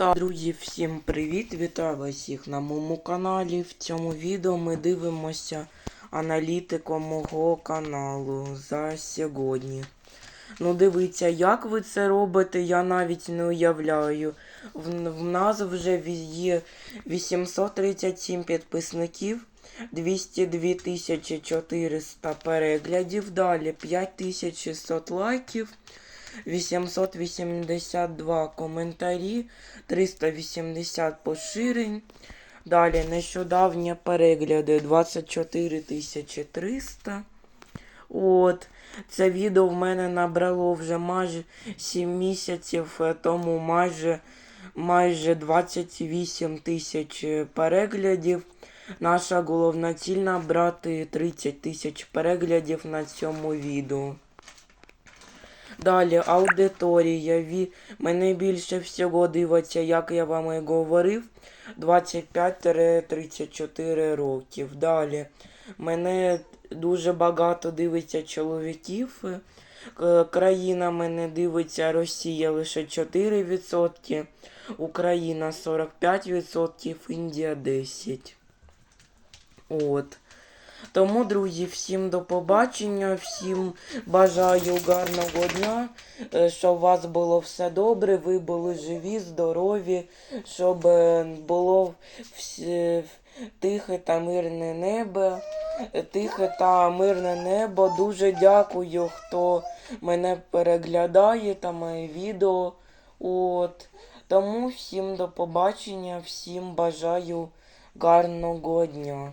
Так, друзі, всім привіт! Вітаю вас всіх на моєму каналі. В цьому відео ми дивимося аналітику мого каналу за сьогодні. Ну, дивіться, як ви це робите, я навіть не уявляю. В, в нас вже є 837 підписників, 202 400 переглядів, далі 5600 лайків. 882 коментарі, 380 поширень. Далі нещодавні перегляди 24 300. От. Це відео в мене набрало вже майже 7 місяців, е, тому майже, майже 28 тисяч е, переглядів. Наша головна ціль набрати 30 тисяч переглядів на цьому відео. Далі аудиторія. Ві... Мене більше всього дивиться, як я вам і говорив, 25-34 років. Далі. Мене дуже багато дивиться чоловіків. Країна мене дивиться Росія лише 4%, Україна 45%, Індія 10%. От. Тому, друзі, всім до побачення, всім бажаю гарного дня, е, щоб у вас було все добре, ви були живі, здорові, щоб е, було всі- тихе та мирне небо. е, Тихе та мирне небо. Дуже дякую, хто мене переглядає та моє відео. От. Тому всім до побачення, всім бажаю гарного дня.